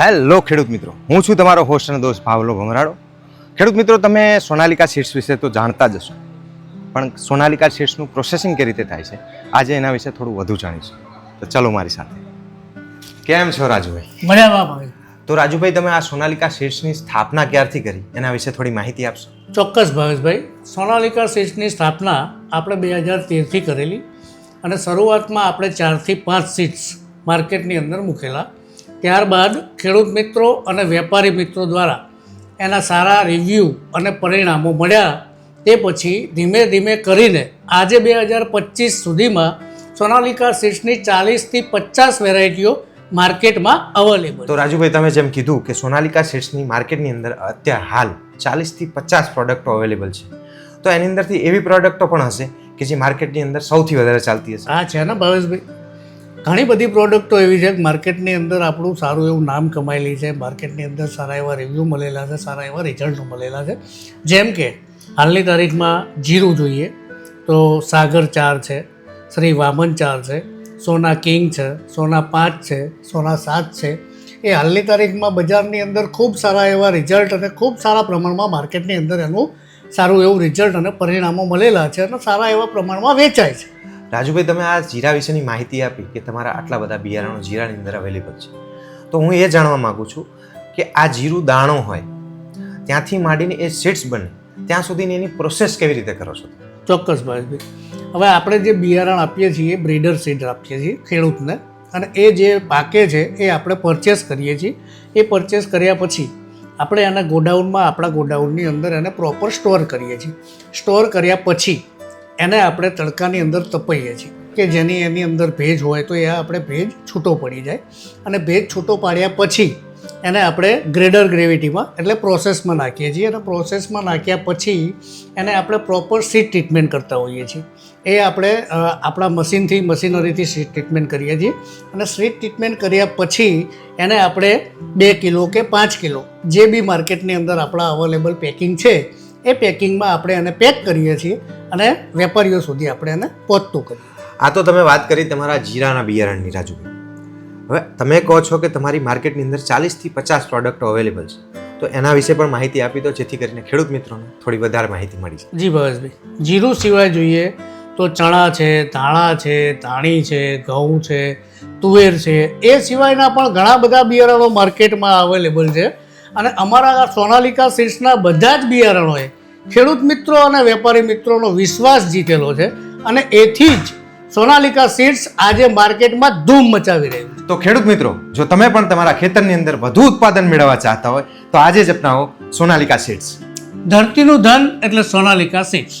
Hello ખેડૂત મિત્રો હું છું તમારો હોસ્ટ અને દોસ્ત ભાવલો ભમરાડો ખેડૂત મિત્રો તમે સોનાલિકા સીડ્સ વિશે તો જાણતા જ હશો. પણ સોનાલિકા સીડ્સનું પ્રોસેસિંગ કઈ રીતે થાય છે? આજે એના વિશે થોડું વધુ જાણીશું. તો ચલો મારી સાથે. કેમ છો રાજુભાઈ? મજામાં ભાઈ. તો રાજુભાઈ તમે આ સોનાલિકા સીડ્સની સ્થાપના ક્યારથી કરી? એના વિશે થોડી માહિતી આપશો? ચોક્કસ ભાવેશભાઈ. સોનાલિકા સીડ્સની સ્થાપના આપણે બે હજાર તેરથી કરેલી અને શરૂઆતમાં આપણે ચારથી પાંચ સીટ્સ માર્કેટની અંદર મૂકેલા. ત્યારબાદ ખેડૂત મિત્રો અને વેપારી મિત્રો દ્વારા એના સારા રિવ્યૂ અને પરિણામો મળ્યા. તે પછી ધીમે ધીમે કરીને આજે બે હજાર પચીસ સુધીમાં સોનાલિકા સીટ્સની ચાલીસથી પચાસ વેરાયટીઓ માર્કેટમાં અવેલેબલ. તો રાજુભાઈ તમે જેમ કીધું કે સોનાલિકા સીટ્સની માર્કેટની અંદર અત્યારે હાલ ચાલીસથી પચાસ પ્રોડક્ટો અવેલેબલ છે. તો એની અંદરથી એવી પ્રોડક્ટો પણ હશે કે જે માર્કેટની અંદર સૌથી વધારે ચાલતી હશે. હા છે ને ભાવેશભાઈ? ઘણી બધી પ્રોડક્ટો એવી છે કે માર્કેટની અંદર આપણું સારું એવું નામ કમાયેલી છે માર્કેટની અંદર સારા એવા રિવ્યૂ મળેલા છે, સારા એવા રિઝલ્ટ મળેલા છે. જેમ કે, હાલની તારીખમાં જીરું જોઈએ, તો સાગર ચાર છે, શ્રી વામન ચાર છે, સોના કિંગ છે, સોના પાંચ છે, સોના સાત છે. એ હાલની તારીખમાં બજારની અંદર ખૂબ સારા એવા રિઝલ્ટ અને ખૂબ સારા પ્રમાણમાં માર્કેટની અંદર એનું સારું એવું રિઝલ્ટ અને પરિણામો મળેલા છે અને સારા એવા પ્રમાણમાં વેચાય છે. રાજુભાઈ, તમે આ જીરા વિશેની માહિતી આપી કે તમારા આટલા બધા બિયારણો જીરાની અંદર અવેલેબલ છે. તો હું એ જાણવા માગું છું કે આ જીરું દાણો હોય, ત્યાંથી માંડીને એ સીડ્સ બને, ત્યાં સુધીની એની પ્રોસેસ કેવી રીતે કરો છો ચોક્કસ ભાઈ. હવે આપણે જે બિયારણ આપીએ છીએ બ્રીડર સીડ આપીએ છીએ, ખેડૂતને, અને એ જે પાકે છે, એ આપણે પરચેસ કરીએ છીએ. એ પરચેસ કર્યા પછી આપણે એને ગોડાઉનમાં, આપણા ગોડાઉનની અંદર એને પ્રોપર સ્ટોર કરીએ છીએ. સ્ટોર કર્યા પછી એને આપણે તડકાની અંદર તપાઈએ છીએ કે જેની એની અંદર ભેજ હોય તો એ આપણે ભેજ છૂટો પડી જાય અને ભેજ છૂટો પાડ્યા પછી એને આપણે ગ્રેડર ગ્રેવિટીમાં એટલે પ્રોસેસમાં નાખીએ છીએ અને પ્રોસેસમાં નાખ્યા પછી એને આપણે પ્રોપર સીટ ટ્રીટમેન્ટ કરતા હોઈએ છીએ. એ આપણે આપણા મશીનથી મશીનરીથી સીટ ટ્રીટમેન્ટ કરીએ છીએ અને સીટ ટ્રીટમેન્ટ કર્યા પછી એને આપણે બે કિલો કે પાંચ કિલો જે બી માર્કેટની અંદર આપણા અવેલેબલ પેકિંગ છે એ પેકિંગમાં આપણે એને પેક કરીએ છીએ અને વેપારીઓ સુધી આપણે એને પહોંચતું કરીએ આ તો તમે વાત કરી તમારા જીરાના બિયારણની રાજુભાઈ હવે તમે કહો છો કે તમારી માર્કેટની અંદર ચાલીસથી પચાસ પ્રોડક્ટો અવેલેબલ છે. તો એના વિશે પણ માહિતી આપી દો જેથી કરીને ખેડૂત મિત્રોને થોડી વધારે માહિતી મળી જાય જી ભવેશભાઈ જીરું સિવાય જોઈએ તો ચણા છે ધાણા છે ધાણી છે ઘઉં છે તુવેર છે. એ સિવાયના પણ ઘણા બધા બિયારણો માર્કેટમાં અવેલેબલ છે. અને અમારા સોનાલિકા સીડ્સના બધા જ બિયારણોએ ખેડૂત મિત્રો અને વેપારી મિત્રોનો વિશ્વાસ જીતેલો છે અને એથી જ સોનાલિકા સીડ્સ આજે માર્કેટમાં ધૂમ મચાવી રહ્યું છે. તો ખેડૂત મિત્રો જો તમે પણ તમારા ખેતરની અંદર વધુ ઉત્પાદન મેળવવા ચાહતા હોય તો આજે જ અપનાવો સોનાલિકા સીડ્સ. ધરતીનું ધન એટલે સોનાલિકા સીડ્સ.